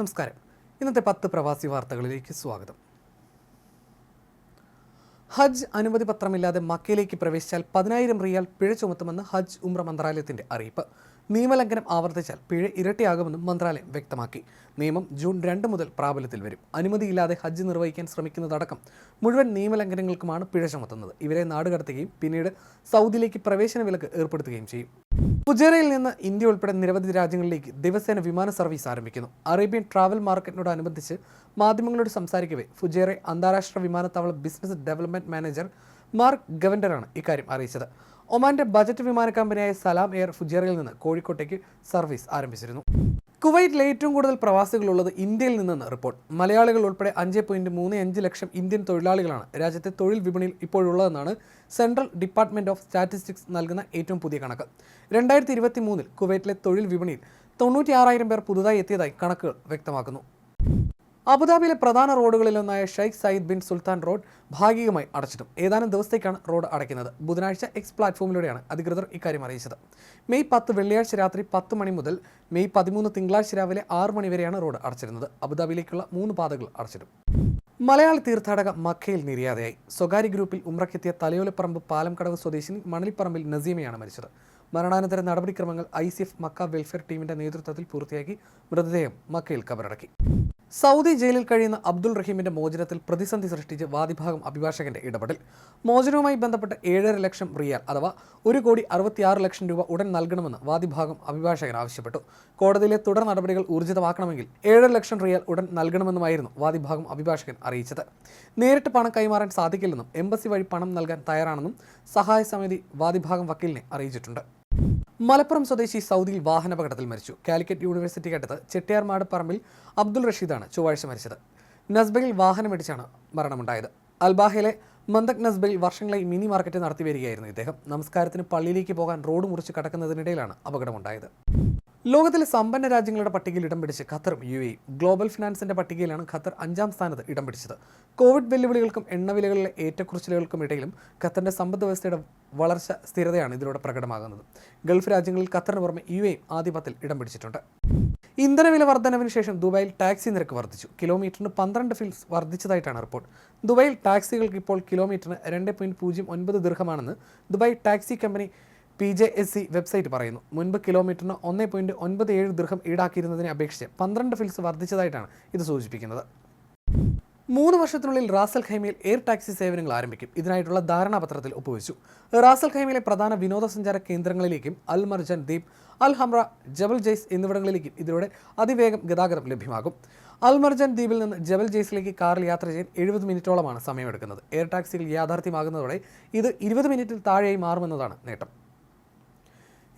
നമസ്കാരം. ഇന്നത്തെ പത്ത് പ്രവാസി വാർത്തകളിലേക്ക് സ്വാഗതം. ഹജ്ജ് അനുമതി പത്രമില്ലാതെ മക്കയിലേക്ക് പ്രവേശിച്ചാൽ പതിനായിരം റിയാൽ പിഴ ചുമത്തുമെന്ന് ഹജ്ജ് ഉമ്ര മന്ത്രാലയത്തിന്റെ അറിയിപ്പ്. നിയമലംഘനം ആവർത്തിച്ചാൽ പിഴ ഇരട്ടിയാകുമെന്നും മന്ത്രാലയം വ്യക്തമാക്കി. നിയമം ജൂൺ രണ്ട് മുതൽ പ്രാബല്യത്തിൽ വരും. അനുമതിയില്ലാതെ ഹജ്ജ് നിർവഹിക്കാൻ ശ്രമിക്കുന്നതടക്കം മുഴുവൻ നിയമലംഘനങ്ങൾക്കുമാണ് പിഴ ചുമത്തുന്നത്. ഇവരെ നാടുകടത്തുകയും പിന്നീട് സൗദിയിലേക്ക് പ്രവേശന വിലക്ക് ഏർപ്പെടുത്തുകയും ചെയ്യും. ഫുജേറയിൽ നിന്ന് ഇന്ത്യ ഉൾപ്പെടെ നിരവധി രാജ്യങ്ങളിലേക്ക് ദിവസേന വിമാന സർവീസ് ആരംഭിക്കുന്നു. അറേബ്യൻ ട്രാവൽ മാർക്കറ്റിനോടനുബന്ധിച്ച് മാധ്യമങ്ങളോട് സംസാരിക്കവേ ഫുജേറെ അന്താരാഷ്ട്ര വിമാനത്താവള ബിസിനസ് ഡെവലപ്മെന്റ് മാനേജർ മാർക്ക് ഗവൻഡറാണ് ഇക്കാര്യം അറിയിച്ചത്. ഒമാന്റെ ബജറ്റ് വിമാന കമ്പനിയായ സലാം എയർ ഫുജേറയിൽ നിന്ന് കോഴിക്കോട്ടേക്ക് സർവീസ് ആരംഭിച്ചിരുന്നു. കുവൈറ്റിൽ ഏറ്റവും കൂടുതൽ പ്രവാസികളുള്ളത് ഇന്ത്യയിൽ നിന്നെന്ന് റിപ്പോർട്ട്. മലയാളികൾ ഉൾപ്പെടെ അഞ്ച് പോയിന്റ് മൂന്ന് അഞ്ച് ലക്ഷം ഇന്ത്യൻ തൊഴിലാളികളാണ് രാജ്യത്തെ തൊഴിൽ വിപണിയിൽ ഇപ്പോഴുള്ളതെന്നാണ് സെൻട്രൽ ഡിപ്പാർട്ട്മെന്റ് ഓഫ് സ്റ്റാറ്റിസ്റ്റിക്സ് നൽകുന്ന ഏറ്റവും പുതിയ കണക്ക്. രണ്ടായിരത്തി ഇരുപത്തി മൂന്നിൽ കുവൈറ്റിലെ തൊഴിൽ വിപണിയിൽ തൊണ്ണൂറ്റിയാറായിരം പേർ പുതുതായി എത്തിയതായി കണക്കുകൾ വ്യക്തമാക്കുന്നു. അബുദാബിയിലെ പ്രധാന റോഡുകളിലൊന്നായ Sheikh Zayed bin Sultan road ഭാഗികമായി അടച്ചിട്ടും ഏതാനും ദിവസത്തേക്കാണ് റോഡ് അടയ്ക്കുന്നത്. ബുധനാഴ്ച എക്സ് പ്ലാറ്റ്ഫോമിലൂടെയാണ് അധികൃതർ ഇക്കാര്യം അറിയിച്ചത്. മെയ് പത്ത് വെള്ളിയാഴ്ച രാത്രി പത്ത് മണി മുതൽ മെയ് പതിമൂന്ന് തിങ്കളാഴ്ച രാവിലെ ആറ് മണി വരെയാണ് റോഡ് അടച്ചിരുന്നത്. അബുദാബിയിലേക്കുള്ള മൂന്ന് പാതകൾ അടച്ചിടും. മലയാളി തീർത്ഥാടക മക്കയിൽ നിര്യാതയായി. സ്വകാര്യ ഗ്രൂപ്പിൽ ഉമ്രക്കെത്തിയ തലയോലപ്പറമ്പ് പാലംകടവ് സ്വദേശിനി മണലിപ്പറമ്പിൽ നസീമയാണ് മരിച്ചത്. മരണാനന്തര നടപടിക്രമങ്ങൾ I C F Makkah welfare ടീമിന്റെ നേതൃത്വത്തിൽ പൂർത്തിയാക്കി മൃതദേഹം മക്കയിൽ കബറടക്കി. സൗദി ജയിലിൽ കഴിയുന്ന അബ്ദുൾ റഹീമിന്റെ മോചനത്തിൽ പ്രതിസന്ധി സൃഷ്ടിച്ച് വാദിഭാഗം അഭിഭാഷകന്റെ ഇടപെടൽ. മോചനവുമായി ബന്ധപ്പെട്ട് ഏഴര ലക്ഷം റിയാൽ അഥവാ ഒരു കോടി അറുപത്തിയാറ് ലക്ഷം രൂപ ഉടൻ നൽകണമെന്ന് വാദിഭാഗം അഭിഭാഷകൻ ആവശ്യപ്പെട്ടു. കോടതിയിലെ തുടർ നടപടികൾ ഊർജിതമാക്കണമെങ്കിൽ ഏഴര ലക്ഷം റിയാൽ ഉടൻ നൽകണമെന്നുമായിരുന്നു വാദിഭാഗം അഭിഭാഷകൻ അറിയിച്ചത്. നേരിട്ട് പണം കൈമാറാൻ സാധിക്കില്ലെന്നും എംബസി വഴി പണം നൽകാൻ തയ്യാറാണെന്നും സഹായ സമിതി വാദിഭാഗം വക്കീലിനെ അറിയിച്ചിട്ടുണ്ട്. മലപ്പുറം സ്വദേശി സൗദിയിൽ വാഹനാപകടത്തിൽ മരിച്ചു. കാലിക്കറ്റ് യൂണിവേഴ്സിറ്റിക്കടുത്ത് ചെട്ടിയാർമാട് പറമ്പിൽ അബ്ദുൾ റഷീദാണ് ചൊവ്വാഴ്ച മരിച്ചത്. നസ്ബയിൽ വാഹനമിടിച്ചാണ് മരണമുണ്ടായത്. അൽബാഹയിലെ മന്ദക് നസ്ബയിൽ വർഷങ്ങളായി മിനി മാർക്കറ്റ് നടത്തി വരികയായിരുന്നു ഇദ്ദേഹം. നമസ്കാരത്തിന് പള്ളിയിലേക്ക് പോകാൻ റോഡ് മുറിച്ച് കടക്കുന്നതിനിടയിലാണ് അപകടമുണ്ടായത്. ലോകത്തിലെ സമ്പന്ന രാജ്യങ്ങളുടെ പട്ടികയിൽ ഇടം പിടിച്ച് ഖത്തറും യു എയും ഗ്ലോബൽ ഫിനാൻസിന്റെ പട്ടികയിലാണ് ഖത്തർ അഞ്ചാം സ്ഥാനത്ത് ഇടം പിടിച്ചത്. കോവിഡ് വെല്ലുവിളികൾക്കും എണ്ണവിലകളിലെ ഏറ്റക്കുറച്ചിലുകൾക്കും ഇടയിലും ഖത്തറിന്റെ സമ്പദ് വ്യവസ്ഥയുടെ വളർച്ച സ്ഥിരതയാണ് ഇതിലൂടെ പ്രകടമാകുന്നത്. ഗൾഫ് രാജ്യങ്ങളിൽ ഖത്തറിന് പുറമെ യു എയും ആധിപത്യത്തിൽ ഇടം പിടിച്ചിട്ടുണ്ട്. ഇന്ധനവില വർധനവിന് ശേഷം ദുബായിൽ ടാക്സി നിരക്ക് വർദ്ധിച്ചു കിലോമീറ്ററിന് പന്ത്രണ്ട് ഫിൽസ് വർദ്ധിച്ചതായിട്ടാണ് റിപ്പോർട്ട്. ദുബായിൽ ടാക്സികൾക്ക് ഇപ്പോൾ കിലോമീറ്ററിന് രണ്ട് പോയിന്റ് പൂജ്യം ഒൻപത് ദീർഘമാണെന്ന് Dubai taxi company P J S C website പറയുന്നു. മുൻപ് കിലോമീറ്ററിന് ഒന്നേ പോയിന്റ് ഒൻപത് ഏഴ് ദീർഘം ഈടാക്കിയിരുന്നതിനെ അപേക്ഷിച്ച് പന്ത്രണ്ട് ഫിൽസ് വർദ്ധിച്ചതായിട്ടാണ് ഇത് സൂചിപ്പിക്കുന്നത്. മൂന്ന് വർഷത്തിനുള്ളിൽ റാസൽ ഖൈമയിൽ എയർ ടാക്സി സേവനങ്ങൾ ആരംഭിക്കും. ഇതിനായിട്ടുള്ള ധാരണാപത്രത്തിൽ ഒപ്പുവെച്ചു. റാസൽ ഖൈമയിലെ പ്രധാന വിനോദസഞ്ചാര കേന്ദ്രങ്ങളിലേക്കും അൽ മർജൻ ദ്വീപ് അൽ ഹംറ ജബൽ ജെയ്സ് എന്നിവിടങ്ങളിലേക്കും ഇതിലൂടെ അതിവേഗം ഗതാഗതം ലഭ്യമാകും. അൽമർജൻ ദ്വീപിൽ നിന്ന് ജബൽ ജെയ്സിലേക്ക് കാറിൽ യാത്ര ചെയ്യാൻ എഴുപത് മിനിറ്റോളമാണ് സമയമെടുക്കുന്നത്. എയർ ടാക്സികൾ യാഥാർത്ഥ്യമാകുന്നതോടെ ഇത് ഇരുപത് മിനിറ്റിൽ താഴെയായി മാറുമെന്നതാണ് നേട്ടം.